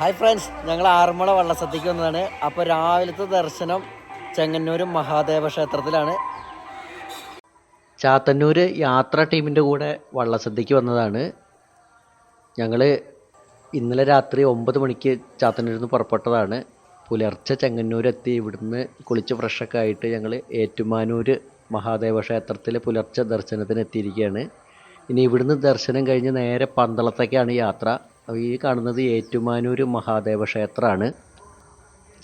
Hi friends ഞങ്ങൾ ആറന്മുള വള്ളസദ്യക്ക് വന്നതാണ്. അപ്പോൾ രാവിലത്തെ ദർശനം ചെങ്ങന്നൂർ മഹാദേവ ക്ഷേത്രത്തിലാണ്. ചാത്തന്നൂർ യാത്ര ടീമിന്റെ കൂടെ വള്ളസദ്യക്ക് വന്നതാണ്. ഞങ്ങൾ ഇന്നലെ രാത്രി ഒമ്പത് മണിക്ക് ചാത്തന്നൂരിൽ നിന്ന് പുറപ്പെട്ടതാണ്. പുലർച്ചെ ചെങ്ങന്നൂരെത്തി. ഇവിടുന്ന് കുളിച്ച് ഫ്രഷൊക്കെ ആയിട്ട് ഞങ്ങൾ ഏറ്റുമാനൂർ മഹാദേവ ക്ഷേത്രത്തിൽ പുലർച്ചെ ദർശനത്തിന് എത്തിയിരിക്കുകയാണ്. ഇനി ഇവിടുന്ന് ദർശനം കഴിഞ്ഞ് നേരെ പന്തളത്തേക്കാണ് യാത്ര. ഈ കാണുന്നത് ഏറ്റുമാനൂർ മഹാദേവ ക്ഷേത്രമാണ്.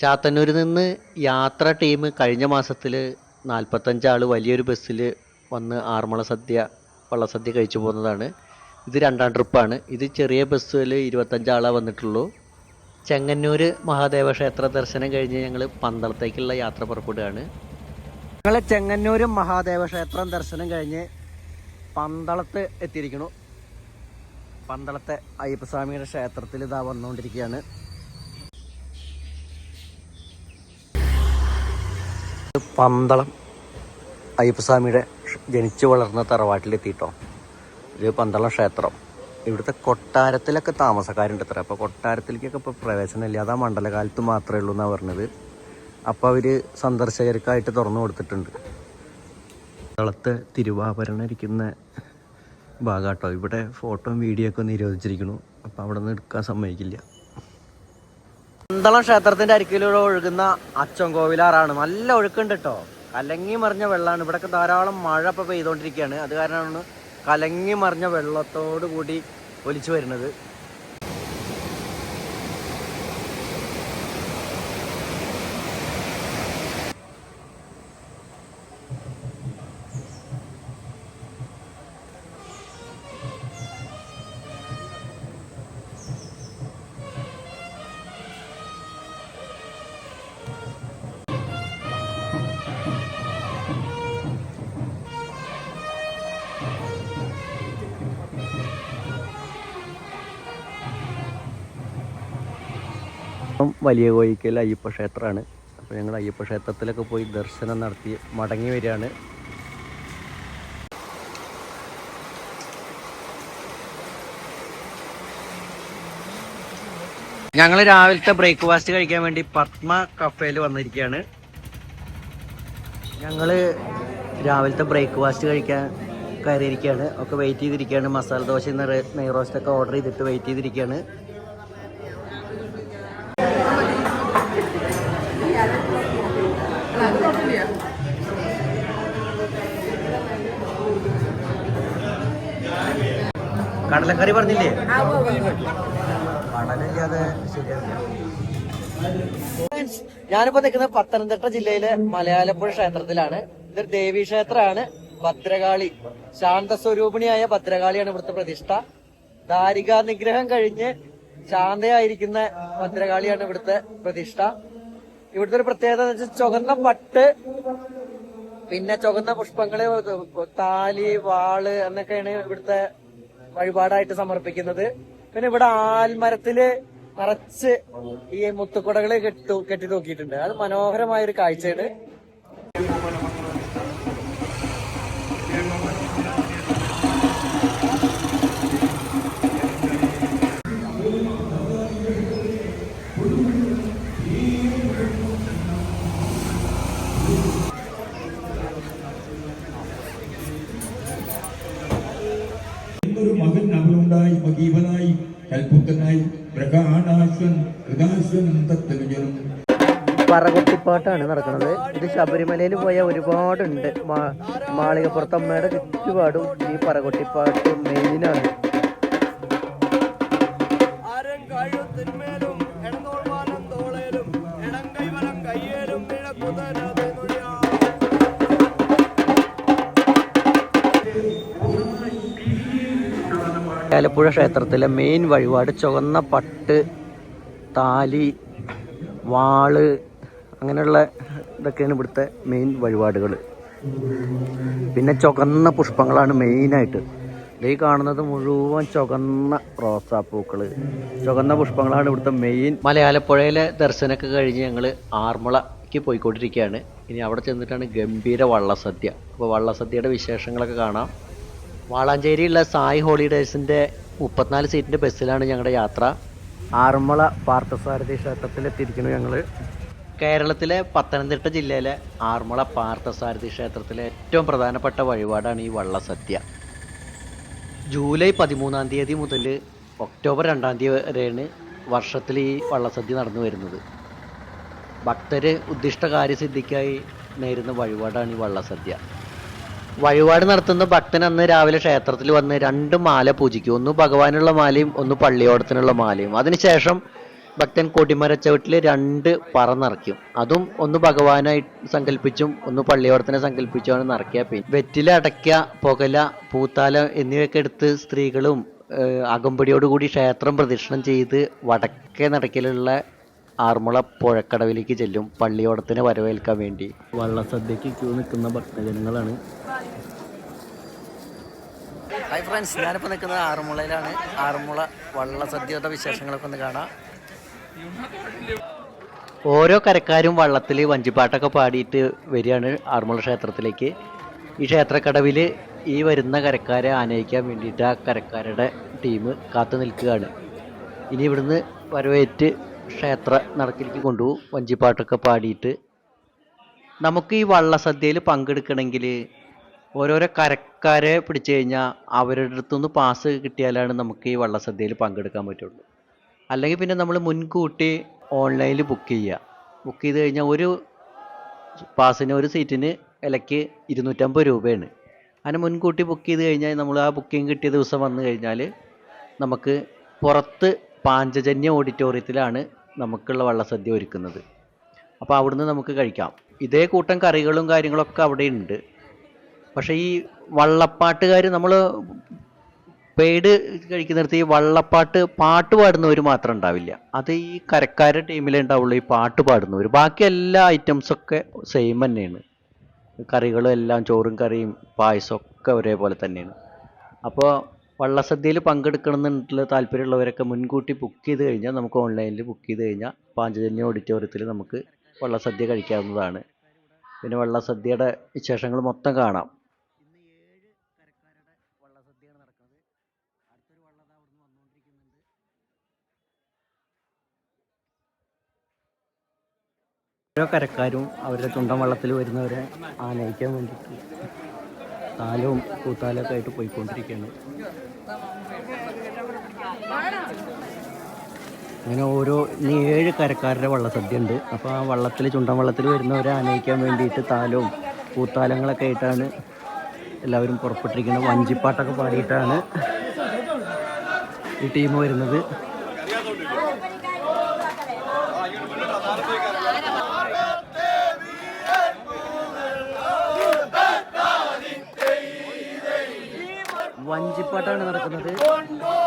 ചാത്തന്നൂരിൽ നിന്ന് യാത്ര ടീം കഴിഞ്ഞ മാസത്തിൽ നാൽപ്പത്തഞ്ചാൾ വലിയൊരു ബസ്സിൽ വന്ന് ആറന്മുള സദ്യ വള്ളസദ്യ കഴിച്ചു പോകുന്നതാണ്. ഇത് രണ്ടാം ട്രിപ്പാണ്. ഇത് ചെറിയ ബസ്സിൽ ഇരുപത്തഞ്ചാളെ വന്നിട്ടുള്ളൂ. ചെങ്ങന്നൂർ മഹാദേവ ക്ഷേത്ര ദർശനം കഴിഞ്ഞ് ഞങ്ങൾ പന്തളത്തേക്കുള്ള യാത്ര പുറപ്പെടുകയാണ്. ഞങ്ങൾ ചെങ്ങന്നൂർ മഹാദേവ ക്ഷേത്രം ദർശനം കഴിഞ്ഞ് പന്തളത്ത് എത്തിയിരിക്കുന്നു. പന്തളത്തെ അയ്യപ്പസ്വാമിയുടെ ക്ഷേത്രത്തിൽ ഇതാ വന്നുകൊണ്ടിരിക്കുകയാണ്. പന്തളം അയ്യപ്പസ്വാമിയുടെ ജനിച്ചു വളർന്ന തറവാട്ടിലെത്തിയിട്ടോ. ഇത് പന്തളം ക്ഷേത്രം. ഇവിടുത്തെ കൊട്ടാരത്തിലൊക്കെ താമസക്കാരുണ്ട് അത്ര അപ്പോൾ കൊട്ടാരത്തിലേക്കൊക്കെ ഇപ്പോൾ പ്രവേശനമില്ല അതാ മണ്ഡലകാലത്ത് മാത്രമേ ഉള്ളൂ എന്നാണ് പറഞ്ഞത്. അപ്പോൾ അവർ സന്ദർശകർക്കായിട്ട് തുറന്നു കൊടുത്തിട്ടുണ്ട്. പന്തളത്ത് തിരുവാഭരണം ഇരിക്കുന്ന ഭാഗാട്ടോ. ഇവിടെ ഫോട്ടോയും വീഡിയോ ഒക്കെ നിരോധിച്ചിരിക്കുന്നു. അപ്പോൾ അവിടെ നിന്ന് എടുക്കാൻ സമ്മതിക്കില്ല. പന്തളം ക്ഷേത്രത്തിന്റെ അരിക്കിലൂടെ ഒഴുകുന്ന അച്ചൻകോവിലാറാണ് നല്ല ഒഴുക്കുണ്ട് കേട്ടോ കലങ്ങി മറിഞ്ഞ വെള്ളമാണ് ഇവിടെയൊക്കെ ധാരാളം മഴ ഇപ്പോൾ പെയ്തുകൊണ്ടിരിക്കുകയാണ് അത് കാരണമാണ് കലങ്ങി മറിഞ്ഞ വെള്ളത്തോട് കൂടി ഒലിച്ചു വരുന്നത്. ഇപ്പം വലിയ കോയിക്കൽ അയ്യപ്പ ക്ഷേത്രമാണ്. അപ്പോൾ ഞങ്ങൾ അയ്യപ്പ ക്ഷേത്രത്തിലൊക്കെ പോയി ദർശനം നടത്തി മടങ്ങി വരികയാണ്. ഞങ്ങൾ രാവിലത്തെ ബ്രേക്ക്ഫാസ്റ്റ് കഴിക്കാൻ വേണ്ടി പത്മ കഫേയിൽ വന്നിരിക്കുകയാണ്. ഞങ്ങൾ രാവിലത്തെ ബ്രേക്ക്ഫാസ്റ്റ് കഴിക്കാൻ കയറിയിരിക്കുകയാണ്. ഒക്കെ വെയിറ്റ് ചെയ്തിരിക്കുകയാണ്. മസാല ദോശ നെയ് റോസ്റ്റൊക്കെ ഓർഡർ ചെയ്തിട്ട് വെയിറ്റ് ചെയ്തിരിക്കുകയാണ്. കടലക്കറി പറഞ്ഞില്ലേ? കടലില്ലാതെ ഞാനിപ്പോ നിൽക്കുന്നത് പത്തനംതിട്ട ജില്ലയിലെ മലയാലപ്പുഴ ക്ഷേത്രത്തിലാണ്. ഇതൊരു ദേവീ ക്ഷേത്രമാണ്. ഭദ്രകാളി ശാന്തസ്വരൂപിണിയായ ഭദ്രകാളിയാണ് ഇവിടുത്തെ പ്രതിഷ്ഠ. ദാരികാ നിഗ്രഹം കഴിഞ്ഞ് ശാന്തയായിരിക്കുന്ന ഭദ്രകാളിയാണ് ഇവിടുത്തെ പ്രതിഷ്ഠ. ഇവിടുത്തെ ഒരു പ്രത്യേകത എന്ന് വെച്ചാൽ ചുവന്ന പട്ട് പിന്നെ ചുവന്ന പുഷ്പങ്ങൾ താലി വാൾ എന്നൊക്കെയാണ് ഇവിടുത്തെ വഴിപാടായിട്ട് സമർപ്പിക്കുന്നത്. പിന്നെ ഇവിടെ ആൽമരത്തിൽ നിറച്ച് ഈ മുത്തുക്കുടകൾ കെട്ടു കെട്ടി നോക്കിയിട്ടുണ്ട് അത് മനോഹരമായ ഒരു കാഴ്ചയാണ്. കൽപുത്തനായി പ്രകാണാശ്വൻ നടക്കുന്നത്. ഇത് ശബരിമലയിൽ പോയ ഒരുപാടുണ്ട്. മാ- മാളികപ്പുറത്തമ്മയുടെ ചുറ്റുപാടും ഈ പറകൊട്ടിപ്പാട്ട് മെയിനാണ് ആലപ്പുഴ ക്ഷേത്രത്തിലെ മെയിൻ വഴിപാട് ചുവന്ന പട്ട് താലി വാൾ അങ്ങനെയുള്ള ഇതൊക്കെയാണ് ഇവിടുത്തെ മെയിൻ വഴിപാടുകൾ. പിന്നെ ചുവന്ന പുഷ്പങ്ങളാണ് മെയിനായിട്ട് ഈ കാണുന്നത് മുഴുവൻ ചുവന്ന റോസാപ്പൂക്കൾ ചുവന്ന പുഷ്പങ്ങളാണ് ഇവിടുത്തെ മെയിൻ മലയാളപ്പുഴയിലെ ദർശനമൊക്കെ കഴിഞ്ഞ് ഞങ്ങൾ ആർമുളയ്ക്ക് പോയിക്കൊണ്ടിരിക്കുകയാണ്. ഇനി അവിടെ ചെന്നിട്ടാണ് ഗംഭീര വള്ളസദ്യ. അപ്പോൾ വള്ളസദ്യയുടെ വിശേഷങ്ങളൊക്കെ കാണാം. വാളാഞ്ചേരിയുള്ള സായി ഹോളിഡേസിന്റെ മുപ്പത്തിനാല് സീറ്റിന്റെ ബസ്സിലാണ് ഞങ്ങളുടെ യാത്ര. ആറന്മുള പാർത്ഥസാരഥി ക്ഷേത്രത്തിലെത്തിയിരിക്കുന്നു ഞങ്ങൾ കേരളത്തിലെ പത്തനംതിട്ട ജില്ലയിലെ ആറന്മുള പാർത്ഥസാരഥി ക്ഷേത്രത്തിലെ ഏറ്റവും പ്രധാനപ്പെട്ട വഴിപാടാണ് ഈ വള്ളസദ്യ. ജൂലൈ പതിമൂന്നാം തീയതി മുതൽ ഒക്ടോബർ രണ്ടാം തീയതി വരെയാണ് വർഷത്തിൽ ഈ വള്ളസദ്യ നടന്നു വരുന്നത്. ഭക്തർ ഉദ്ദിഷ്ട കാര്യസിദ്ധിക്കായി നേരുന്ന വഴിപാടാണ് ഈ വള്ളസദ്യ. വഴിപാട് നടത്തുന്ന ഭക്തൻ അന്ന് രാവിലെ ക്ഷേത്രത്തിൽ വന്ന് രണ്ട് മാല പൂജിക്കും. ഒന്ന് ഭഗവാനുള്ള മാലയും ഒന്ന് പള്ളിയോടത്തിനുള്ള മാലയും. അതിനുശേഷം ഭക്തൻ കൊടിമരച്ചവിട്ടിൽ രണ്ട് പറ നിറയ്ക്കും. അതും ഒന്ന് ഭഗവാനായി സങ്കല്പിച്ചും ഒന്ന് പള്ളിയോടത്തിനെ സങ്കല്പിച്ചുമാണ് നിറയ്ക്കുക. പിന്നെ വെറ്റില അടയ്ക്ക പുകല പൂത്താല എന്നിവയൊക്കെ എടുത്ത് സ്ത്രീകളും അകമ്പടിയോടുകൂടി ക്ഷേത്രം പ്രദക്ഷിണം ചെയ്ത് വടക്കേ നടക്കിലുള്ള ആർമുള പുഴക്കടവിലേക്ക് ചെല്ലും. പള്ളിയോടത്തിനെ വരവേൽക്കാൻ വേണ്ടി. വള്ളസദ്യക്ക് ക്യൂ നിൽക്കുന്ന ഭക്തജനങ്ങളാണ് ഹായ് ഫ്രണ്ട്സ് ഞാനിപ്പോൾ നിൽക്കുന്നത് ആറന്മുളയിലാണ്. ആറന്മുള വള്ളസദ്യയുടെ വിശേഷങ്ങളൊക്കെ ഒന്ന് കാണാം. ഓരോ കരക്കാരും വള്ളത്തിൽ വഞ്ചിപ്പാട്ടൊക്കെ പാടിയിട്ട് വരികയാണ് ആറന്മുള ക്ഷേത്രത്തിലേക്ക്. ഈ ക്ഷേത്രക്കടവിൽ ഈ വരുന്ന കരക്കാരെ ആനയിക്കാൻ വേണ്ടിയിട്ട് ആ കരക്കാരുടെ ടീം കാത്തു നിൽക്കുകയാണ്. ഇനി ഇവിടുന്ന് വരവേറ്റ് ക്ഷേത്ര നടക്കിലേക്ക് കൊണ്ടുപോകും. വഞ്ചിപ്പാട്ടൊക്കെ പാടിയിട്ട്. നമുക്ക് ഈ വള്ളസദ്യയിൽ പങ്കെടുക്കണമെങ്കിൽ ഓരോരോ കരക്കാരെ പിടിച്ചു കഴിഞ്ഞാൽ അവരുടെ അടുത്തുനിന്ന് പാസ് കിട്ടിയാലാണ് നമുക്ക് ഈ വള്ളസദ്യയിൽ പങ്കെടുക്കാൻ പറ്റുള്ളൂ. അല്ലെങ്കിൽ പിന്നെ നമ്മൾ മുൻകൂട്ടി ഓൺലൈനിൽ ബുക്ക് ചെയ്യുക. ബുക്ക് ചെയ്ത് കഴിഞ്ഞാൽ ഒരു പാസിന് ഒരു സീറ്റിന് വിലയ്ക്ക് ഇരുന്നൂറ്റമ്പത് രൂപയാണ്. അങ്ങനെ മുൻകൂട്ടി ബുക്ക് ചെയ്ത് കഴിഞ്ഞാൽ നമ്മൾ ആ ബുക്കിംഗ് കിട്ടിയ ദിവസം വന്നു കഴിഞ്ഞാൽ നമുക്ക് പുറത്ത് പാഞ്ചജന്യ ഓഡിറ്റോറിയത്തിലാണ് നമുക്കുള്ള വള്ളസദ്യ ഒരുക്കുന്നത്. അപ്പോൾ അവിടുന്ന് നമുക്ക് കഴിക്കാം. ഇതേ കൂട്ടം കറികളും കാര്യങ്ങളൊക്കെ അവിടെ ഉണ്ട്. പക്ഷേ ഈ വള്ളപ്പാട്ടുകാർ നമ്മൾ പെയ്ഡ് കഴിക്കുന്നിടത്ത് ഈ വള്ളപ്പാട്ട് പാട്ട് പാടുന്നവർ മാത്രം ഉണ്ടാവില്ല. അത് ഈ കരക്കാരുടെ ടീമിലേ ഉണ്ടാവുള്ളൂ ഈ പാട്ട് പാടുന്നവർ ബാക്കി എല്ലാ ഐറ്റംസൊക്കെ സെയിം തന്നെയാണ്. കറികളും എല്ലാം ചോറും കറിയും പായസം ഒക്കെ ഒരേപോലെ തന്നെയാണ്. അപ്പോൾ വള്ളസദ്യയിൽ പങ്കെടുക്കണമെന്നുള്ള താല്പര്യമുള്ളവരൊക്കെ മുൻകൂട്ടി ബുക്ക് ചെയ്ത് കഴിഞ്ഞാൽ നമുക്ക് ഓൺലൈനിൽ ബുക്ക് ചെയ്ത് കഴിഞ്ഞാൽ പാഞ്ചജന്യ ഓഡിറ്റോറിയത്തിൽ നമുക്ക് വള്ളസദ്യ കഴിക്കാവുന്നതാണ്. പിന്നെ വള്ളസദ്യയുടെ വിശേഷങ്ങൾ മൊത്തം കാണാം. ഓരോ കരക്കാരും അവരുടെ ചുണ്ടൻ വള്ളത്തിൽ വരുന്നവരെ ആനയിക്കാൻ വേണ്ടിയിട്ട് താലവും കൂത്താലൊക്കെ ആയിട്ട് പോയിക്കൊണ്ടിരിക്കുകയാണ്. അങ്ങനെ ഓരോ ഇനി ഏഴ് കരക്കാരുടെ വള്ളസദ്യ ഉണ്ട് അപ്പോൾ ആ വള്ളത്തിൽ ചുണ്ടൻ വള്ളത്തിൽ വരുന്നവരെ ആനയിക്കാൻ വേണ്ടിയിട്ട് താലവും കൂത്താലങ്ങളൊക്കെ ആയിട്ടാണ് എല്ലാവരും പുറപ്പെട്ടിരിക്കുന്നത്. വഞ്ചിപ്പാട്ടൊക്കെ പാടിയിട്ടാണ് ഈ ടീം വരുന്നത്. വഞ്ചിപ്പാട്ടാണ് നടക്കുന്നത്.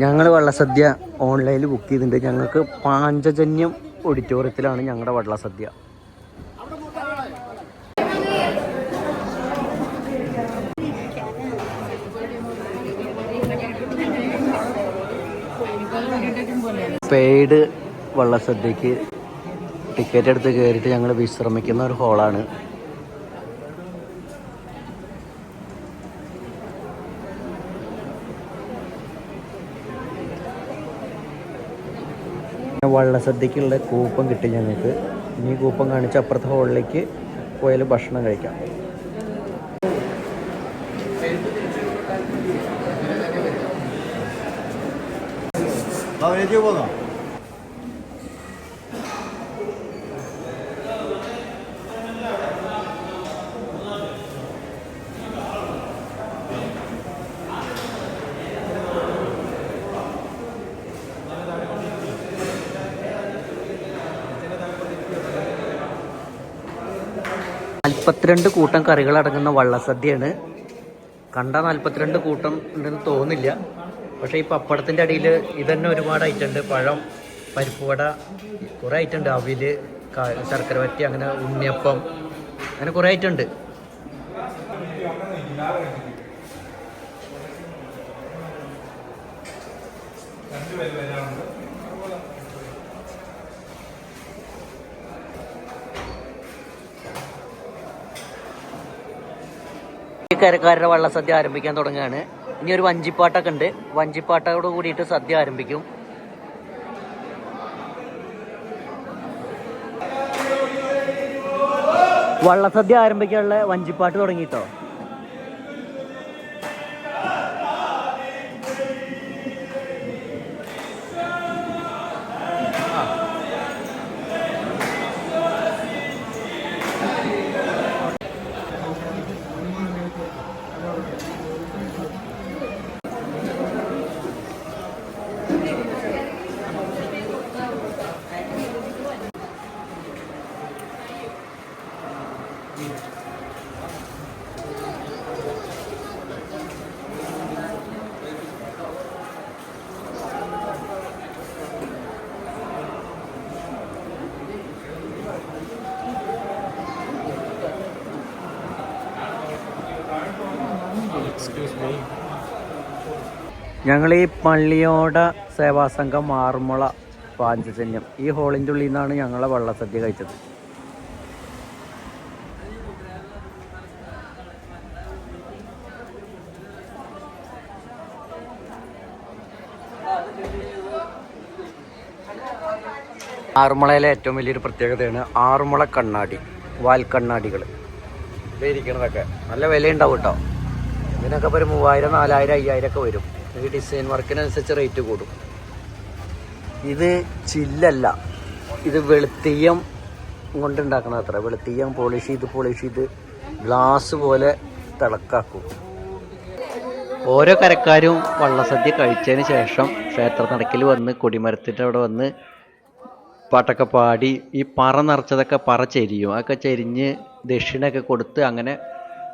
ഞങ്ങൾ വള്ളസദ്യ ഓൺലൈനിൽ ബുക്ക് ചെയ്തിട്ടുണ്ട്. ഞങ്ങൾക്ക് പാഞ്ചജന്യം ഓഡിറ്റോറിയത്തിലാണ് ഞങ്ങളുടെ വള്ളസദ്യ. പെയ്ഡ് വള്ളസദ്യക്ക് ടിക്കറ്റ് എടുത്ത് കയറിയിട്ട് ഞങ്ങൾ വിശ്രമിക്കുന്ന ഒരു ഹോളാണ് വള്ളസദ്യക്കുള്ള കൂപ്പൺ കിട്ടി ഞങ്ങൾക്ക്. ഇനി കൂപ്പൺ കാണിച്ച് അപ്പുറത്തെ ഹോളിലേക്ക് പോയാൽ ഭക്ഷണം കഴിക്കാം. അവനേക്ക് പോകാം നാൽപ്പത്തിരണ്ട് കൂട്ടം കറികൾ അടങ്ങുന്ന വള്ളസദ്യയാണ്. കണ്ട നാൽപ്പത്തിരണ്ട് കൂട്ടം ഉണ്ടെന്ന് തോന്നില്ല പക്ഷേ ഈ പപ്പടത്തിന്റെ അടിയിൽ ഇതന്നെ ഒരുപാട് ഐറ്റം ഉണ്ട് പഴം പരിപ്പ് വട കുറേ ഐറ്റം ഉണ്ട് അവിൽ ശർക്കര വറ്റി അങ്ങനെ ഉണ്ണിയപ്പം അങ്ങനെ കുറേ ഐറ്റം ഉണ്ട് ഈ വള്ള സദ്യ ആരംഭിക്കാൻ തുടങ്ങുകയാണ്. ഇനി ഒരു വഞ്ചിപ്പാട്ടൊക്കെ ഉണ്ട്. വഞ്ചിപ്പാട്ടോട് കൂടിയിട്ട് സദ്യ ആരംഭിക്കും. വള്ളസദ്യ ആരംഭിക്കാനുള്ള വഞ്ചിപ്പാട്ട് തുടങ്ങിട്ടോ ഞങ്ങൾ ഈ പള്ളിയോട സേവാസംഘം ആറന്മുള പാഞ്ചജന്യം. ഈ ഹോളിന്റെ ഉള്ളിൽ നിന്നാണ് ഞങ്ങളെ വള്ളസദ്യ കഴിച്ചത്. ആറന്മുളയിലെ ഏറ്റവും വലിയൊരു പ്രത്യേകതയാണ് ആറന്മുള കണ്ണാടി വാൽ കണ്ണാടികൾ ഇരിക്കണതൊക്കെ നല്ല വിലയുണ്ടാവും കേട്ടോ. ഇതിനൊക്കെ ഒരു മൂവായിരം നാലായിരം അയ്യായിരം ഒക്കെ വരും. ഈ ഡിസൈൻ വർക്കിനനുസരിച്ച് റേറ്റ് കൂടും. ഇത് ചില്ലല്ല. ഇത് വെളുത്തീയം കൊണ്ടുണ്ടാക്കണ അത്ര വെളുത്തീയം പോളിഷ് ചെയ്ത് പോളിഷ് ചെയ്ത് ഗ്ലാസ് പോലെ തിളക്കാക്കും. ഓരോ കരക്കാരും വള്ളസദ്യ കഴിച്ചതിന് ശേഷം ക്ഷേത്ര നടക്കിൽ വന്ന് കൊടിമരത്തിന്റെ അവിടെ വന്ന് പാട്ടൊക്കെ പാടി ഈ പറ നിറച്ചതൊക്കെ പറ ചെരിയും. അതൊക്കെ ചെരിഞ്ഞ് ദക്ഷിണയൊക്കെ കൊടുത്ത് അങ്ങനെ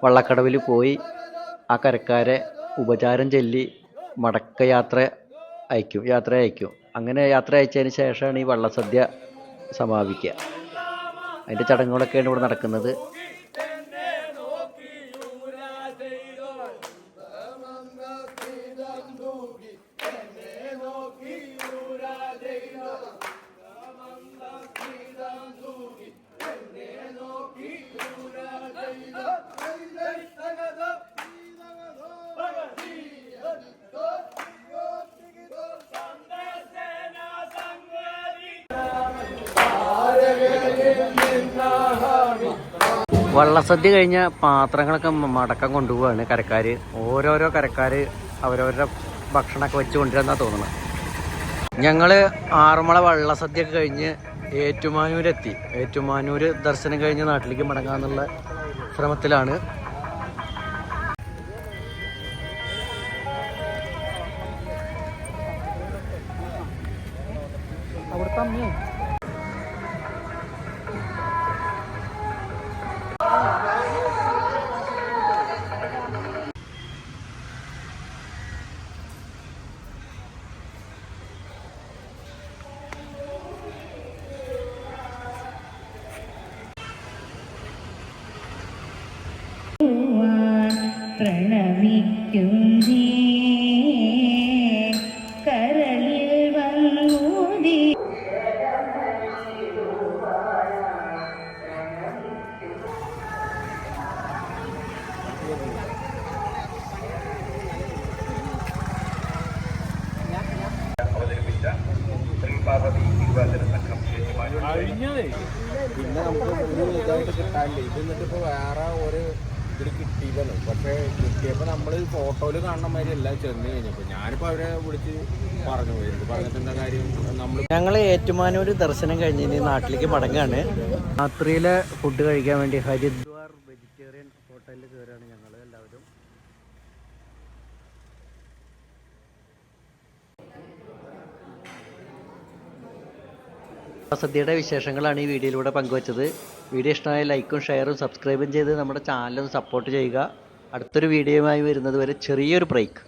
വള്ളക്കടവിൽ പോയി ആ കരക്കാരെ ഉപചാരം ചൊല്ലി മടക്ക യാത്ര അയക്കും യാത്ര അയക്കും. അങ്ങനെ യാത്ര അയച്ചതിന് ശേഷമാണ് ഈ വള്ളസദ്യ സമാപിക്കുക. അതിന്റെ ചടങ്ങുകളൊക്കെയാണ് ഇവിടെ നടക്കുന്നത്. വള്ളസദ്യ കഴിഞ്ഞ പാത്രങ്ങളൊക്കെ മടക്കം കൊണ്ടുപോവാണ് കരക്കാർ ഓരോരോ കരക്കാർ അവരവരുടെ ഭക്ഷണമൊക്കെ വെച്ച് കൊണ്ടുവരുന്നാ തോന്നുന്നത്. ഞങ്ങൾ ആറന്മുള വള്ളസദ്യ ഒക്കെ കഴിഞ്ഞ് ഏറ്റുമാനൂരെത്തി. ഏറ്റുമാനൂർ ദർശനം കഴിഞ്ഞ് നാട്ടിലേക്ക് മടങ്ങാന്നുള്ള ശ്രമത്തിലാണ്. പ്രണമിക്കും ഫോട്ടോയിൽ കാണുന്ന മാതിരി അല്ല ചെന്ന് കഴിഞ്ഞപ്പോൾ ഞാനിപ്പോൾ അവരെ വിളിച്ച് പറഞ്ഞു പറഞ്ഞിട്ട് എന്താ കാര്യം നമ്മൾ ഞങ്ങൾ ഏറ്റുമാനൂർ ദർശനം കഴിഞ്ഞ് ഇനി നാട്ടിലേക്ക് മടങ്ങാണ്. രാത്രിയിലെ ഫുഡ് കഴിക്കാൻ വേണ്ടി ഹരിദ്വാർ വെജിറ്റേറിയൻ ഹോട്ടലിൽ കയറുകയാണ് ഞങ്ങൾ എല്ലാവരും. സദ്യയുടെ വിശേഷങ്ങളാണ് ഈ വീഡിയോയിലൂടെ പങ്കുവച്ചത്. വീഡിയോ ഇഷ്ടമായ ലൈക്കും ഷെയറും സബ്സ്ക്രൈബും ചെയ്ത് നമ്മുടെ ചാനലും സപ്പോർട്ട് ചെയ്യുക. അടുത്തൊരു വീഡിയോയുമായി വരുന്നത് വരെ ചെറിയൊരു ബ്രേക്ക്